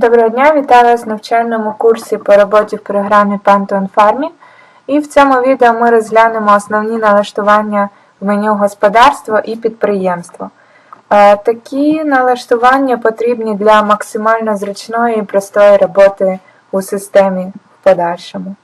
Доброго дня, вітаю вас в навчальному курсі по роботі в програмі Pantone Farming. І в цьому відео ми розглянемо основні налаштування в меню господарство і підприємство. Е, Такі налаштування потрібні для максимально зручної і простої роботи у системі в подальшому.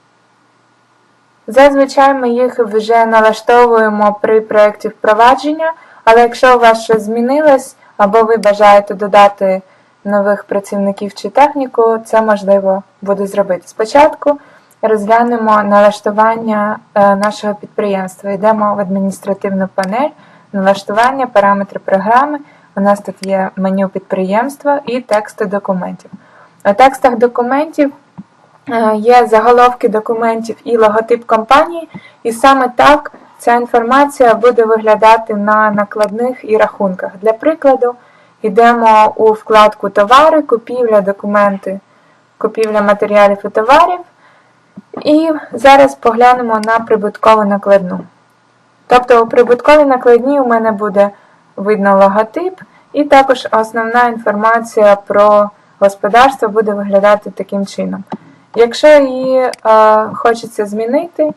Зазвичай ми їх вже налаштовуємо при проєкті впровадження, але якщо у вас щось змінилось або ви бажаєте додати нових працівників чи техніку, це можливо буде зробити. Спочатку розглянемо налаштування е, нашого підприємства. Йдемо в адміністративну панель, налаштування, параметри програми. У нас тут є меню підприємства і тексти документів. У текстах документів е, є заголовки документів і логотип компанії, і саме так ця інформація буде виглядати на накладних і рахунках. Для прикладу, йдемо у вкладку Товари, купівля, документи, купівля матеріалів і товарів. І зараз поглянемо на прибуткову накладну. Тобто у прибутковій накладній у мене буде видно логотип, і також основна інформація про господарство буде виглядати таким чином. Якщо її е, хочеться змінити,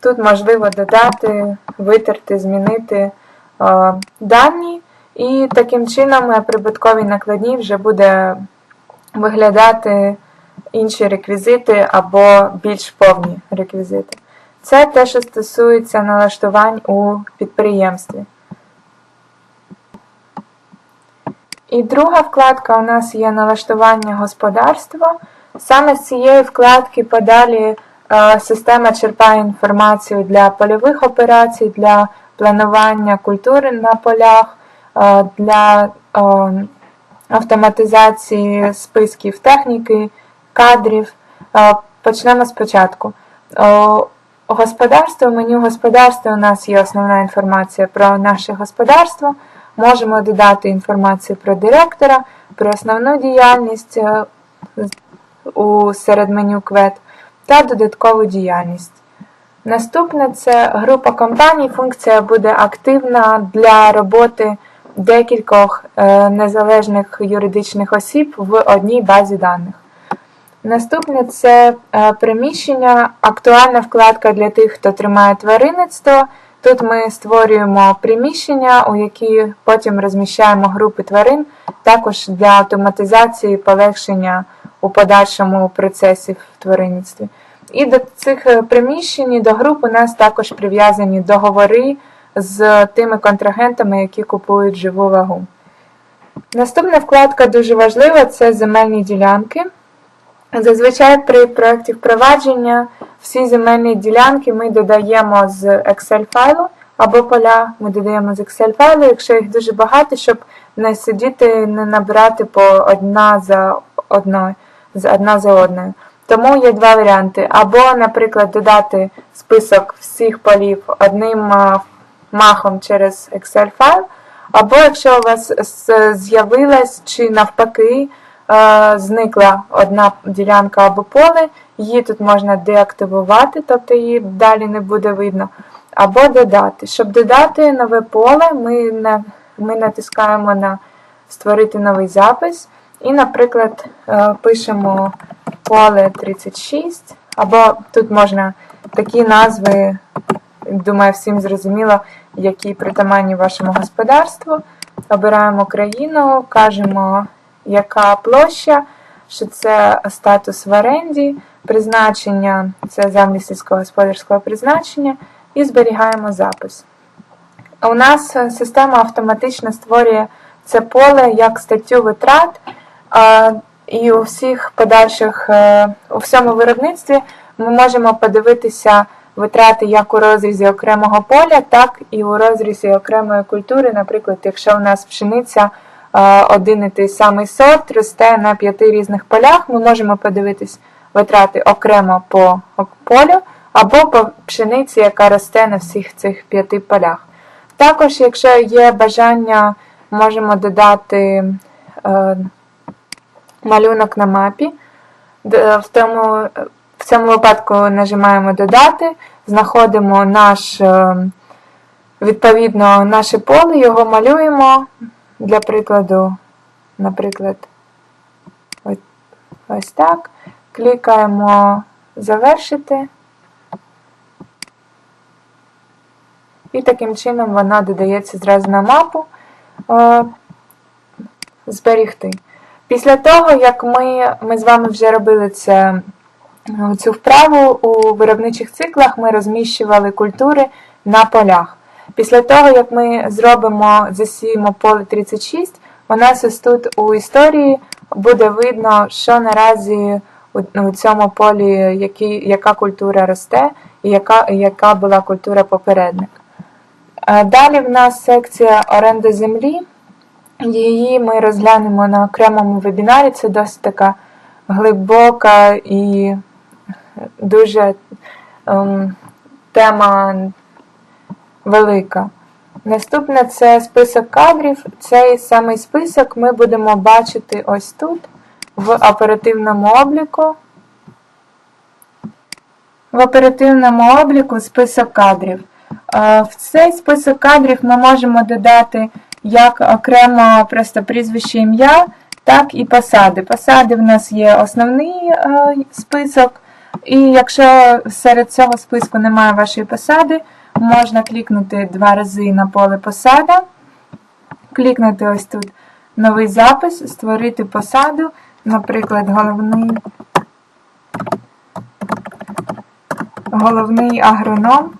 тут можливо додати, витерти, змінити е, дані, і таким чином на прибутковій накладній вже буде виглядати інші реквізити або більш повні реквізити. Це те, що стосується налаштувань у підприємстві. І друга вкладка у нас є налаштування господарства. Саме з цієї вкладки подалі е, система черпає інформацію для польових операцій, для планування культури на полях, е, для е, автоматизації списків техніки, кадрів. Е, Почнемо спочатку. Е, Господарство, меню господарства у нас є основна інформація про наше господарство. Можемо додати інформацію про директора, про основну діяльність е, у серед меню квет та додаткову діяльність. Наступне це група компаній. Функція буде активна для роботи декількох е, незалежних юридичних осіб в одній базі даних. Наступне це е, приміщення, актуальна вкладка для тих, хто тримає тваринництво. Тут ми створюємо приміщення, у які потім розміщаємо групи тварин, також для автоматизації полегшення у подальшому процесі в тваринництві. І до цих е, приміщень, до груп у нас також прив'язані договори з тими контрагентами, які купують живу вагу. Наступна вкладка дуже важлива це земельні ділянки. Зазвичай при проєкті впровадження всі земельні ділянки ми додаємо з Excel файлу або поля ми додаємо з Excel файлу, якщо їх дуже багато, щоб не сидіти, не набирати по одна за одною, одна за одною. Тому є два варіанти. Або, наприклад, додати список всіх полів одним махом через Excel файл, або якщо у вас з'явилась чи навпаки зникла одна ділянка або поле, її тут можна деактивувати, тобто її далі не буде видно, або додати. Щоб додати нове поле, ми, ми натискаємо на Створити новий запис. І, наприклад, пишемо поле 36, або тут можна такі назви, думаю, всім зрозуміло, які притаманні вашому господарству. Обираємо країну, кажемо яка площа, що це статус в оренді, призначення це землі сільськогосподарського призначення, і зберігаємо запис. У нас система автоматично створює це поле як статтю витрат, і у всіх подальших, е, у всьому виробництві ми можемо подивитися витрати як у розрізі окремого поля, так і у розрізі окремої культури. Наприклад, якщо у нас пшениця один і той самий сорт росте на п'яти різних полях. Ми можемо подивитись витрати окремо по полю або по пшениці, яка росте на всіх цих п'яти полях. Також, якщо є бажання, можемо додати е, малюнок на мапі. В тому, в цьому випадку нажимаємо Додати, знаходимо наш, е, відповідно, наше поле, його малюємо. Для прикладу, наприклад, ось так. Клікаємо Завершити. І таким чином воно додається зразу на мапу е, зберігти. Після того, як ми ми з вами вже робили це, цю вправу у виробничих циклах, ми розміщували культури на полях. Після того, як ми зробимо, засіємо поле 36, у нас ось тут у історії буде видно, що наразі у цьому полі які, яка культура росте і яка, яка була культура попередник. Далі в нас секція оренда землі. Її ми розглянемо на окремому вебінарі. Це досить така глибока і дуже ем, тема велика. Наступне це список кадрів. Цей самий список ми будемо бачити ось тут, в оперативному обліку. В оперативному обліку список кадрів. В цей список кадрів ми можемо додати як окремо просто прізвище ім'я, так і посади. Посади в нас є основний список, і якщо серед цього списку немає вашої посади, можна клікнути два рази на поле посада, клікнути ось тут новий запис, створити посаду, наприклад, головний. Головний агроном.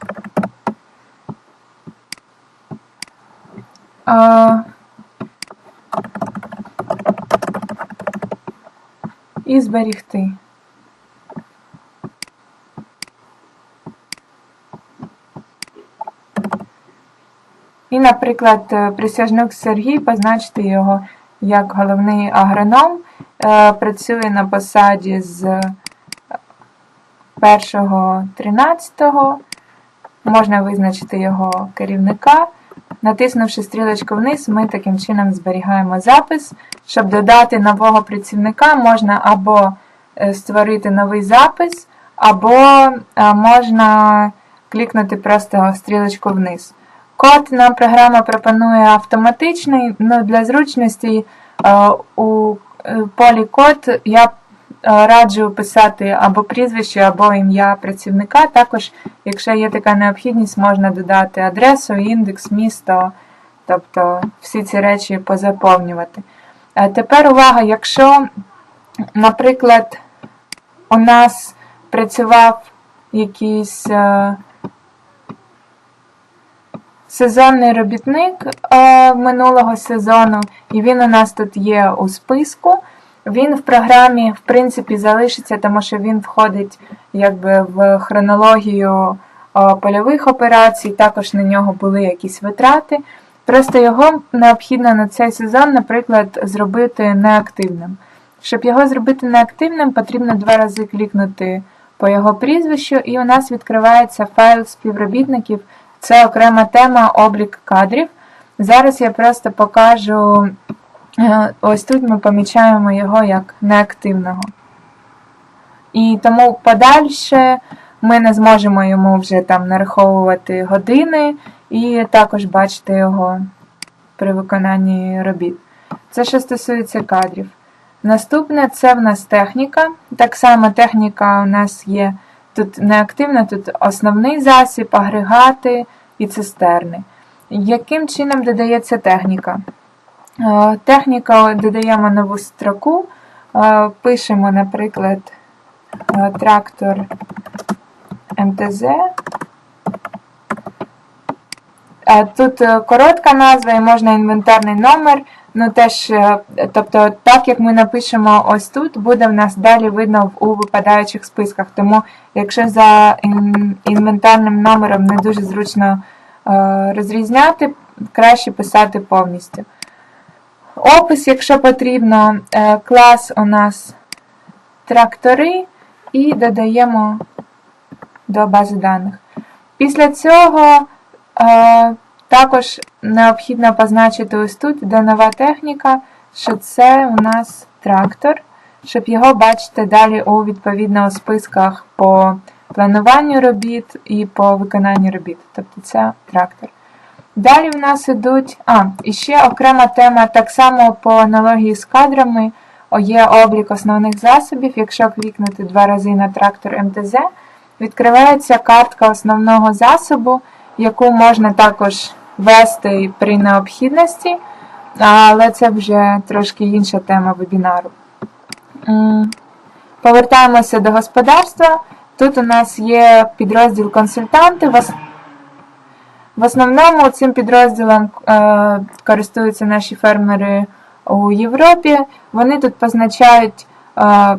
І зберігти. І, наприклад, присяжнюк Сергій позначити його як головний агроном, е, працює на посаді з 1.13, можна визначити його керівника. Натиснувши стрілочку вниз, ми таким чином зберігаємо запис. Щоб додати нового працівника, можна або е, створити новий запис, або е, можна клікнути просто стрілочку вниз. Код нам програма пропонує автоматичний, ну для зручності е, у полі код я раджу писати або прізвище, або ім'я працівника. Також, якщо є така необхідність, можна додати адресу, індекс, місто, тобто всі ці речі позаповнювати. Тепер увага, якщо, наприклад, у нас працював якийсь е, сезонний робітник е, минулого сезону, і він у нас тут є у списку. Він в програмі, в принципі, залишиться, тому що він входить якби в хронологію польових операцій, також на нього були якісь витрати. Просто його необхідно на цей сезон, наприклад, зробити неактивним. Щоб його зробити неактивним, потрібно два рази клікнути по його прізвищу, і у нас відкривається файл співробітників. Це окрема тема облік кадрів. Зараз я просто покажу. Е, ось тут ми помічаємо його як неактивного. І тому подальше ми не зможемо йому вже там нараховувати години і також бачити його при виконанні робіт. Це що стосується кадрів. Наступне це в нас техніка. Так само техніка у нас є тут неактивна, тут основний засіб, агрегати і цистерни. Яким чином додається техніка? Е, техніка додаємо нову строку, е, пишемо, наприклад, е, трактор МТЗ. Тут коротка назва і можна інвентарний номер. Ну теж, тобто, так як ми напишемо ось тут, буде в нас далі видно у випадаючих списках. Тому, якщо за інвентарним номером не дуже зручно розрізняти, краще писати повністю. Опис, якщо потрібно, е, клас у нас трактори і додаємо до бази даних. Після цього е, також необхідно позначити ось тут, де нова техніка, що це у нас трактор, щоб його бачити далі у відповідно у списках по плануванню робіт і по виконанню робіт. Тобто це трактор. Далі в нас ідуть, а, і ще окрема тема, так само по аналогії з кадрами, є облік основних засобів. Якщо клікнути два рази на трактор МТЗ, відкривається картка основного засобу, яку можна також ввести при необхідності, але це вже трошки інша тема вебінару. Повертаємося до господарства. Тут у нас є підрозділ консультанти. В основному цим підрозділом е, користуються наші фермери у Європі. Вони тут позначають е,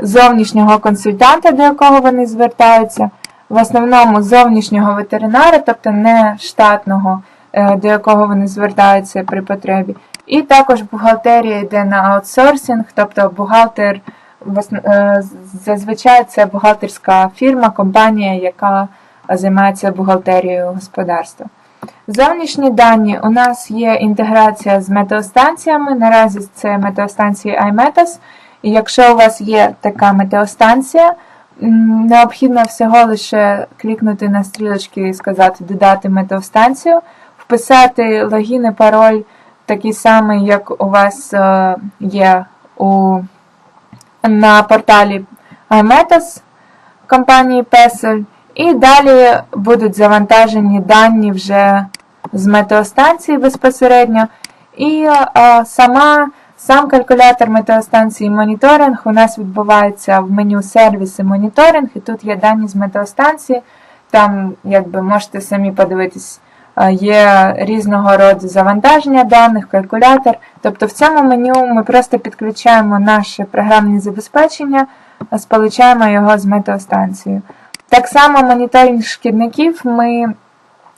зовнішнього консультанта, до якого вони звертаються, в основному зовнішнього ветеринара, тобто не штатного, е, до якого вони звертаються при потребі. І також бухгалтерія йде на аутсорсинг, тобто бухгалтер е, зазвичай це бухгалтерська фірма, компанія, яка займається бухгалтерією господарства. Зовнішні дані у нас є інтеграція з метеостанціями. Наразі це метеостанції iMetos. І якщо у вас є така метеостанція, необхідно всього лише клікнути на стрілочки і сказати додати метеостанцію, вписати логін і пароль такий самий, як у вас е, є у, на порталі iMetos компанії Pesel. І далі будуть завантажені дані вже з метеостанції безпосередньо. І е, сама, сам калькулятор метеостанції моніторинг у нас відбувається в меню сервіси моніторинг, і тут є дані з метеостанції. Там, якби можете самі подивитись, е, є різного роду завантаження даних, калькулятор. Тобто в цьому меню ми просто підключаємо наше програмне забезпечення, а сполучаємо його з метеостанцією. Так само моніторинг шкідників ми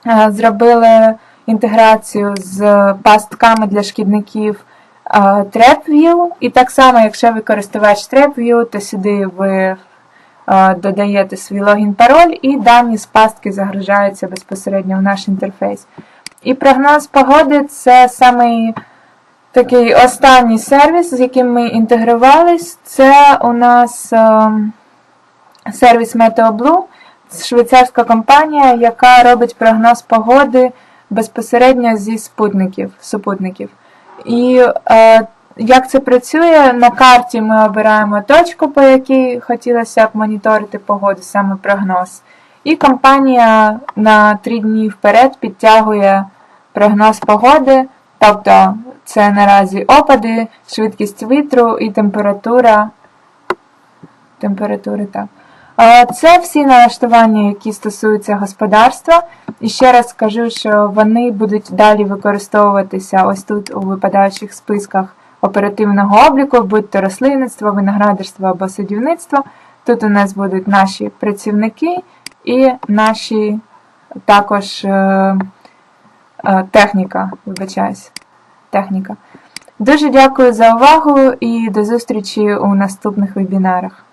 е, зробили інтеграцію з пастками для шкідників е, TrapView. І так само, якщо ви користувач TrapView, то сюди ви додаєте свій логін пароль і дані з пастки загружаються безпосередньо в наш інтерфейс. І прогноз погоди це самий такий останній сервіс, з яким ми інтегрувались. Це у нас. сервіс MeteoBlue – швейцарська компанія, яка робить прогноз погоди безпосередньо зі спутників, супутників. І е, як це працює? На карті ми обираємо точку, по якій хотілося б моніторити погоду, саме прогноз. І компанія на 3 дні вперед підтягує прогноз погоди, тобто це наразі опади, швидкість вітру і температура. Температури, так. Е, Це всі налаштування, які стосуються господарства. І ще раз скажу, що вони будуть далі використовуватися ось тут у випадаючих списках оперативного обліку, будь то рослинництво, виноградарство або садівництво. Тут у нас будуть наші працівники і наші також е, е, техніка, вибачаюсь, техніка. Дуже дякую за увагу і до зустрічі у наступних вебінарах.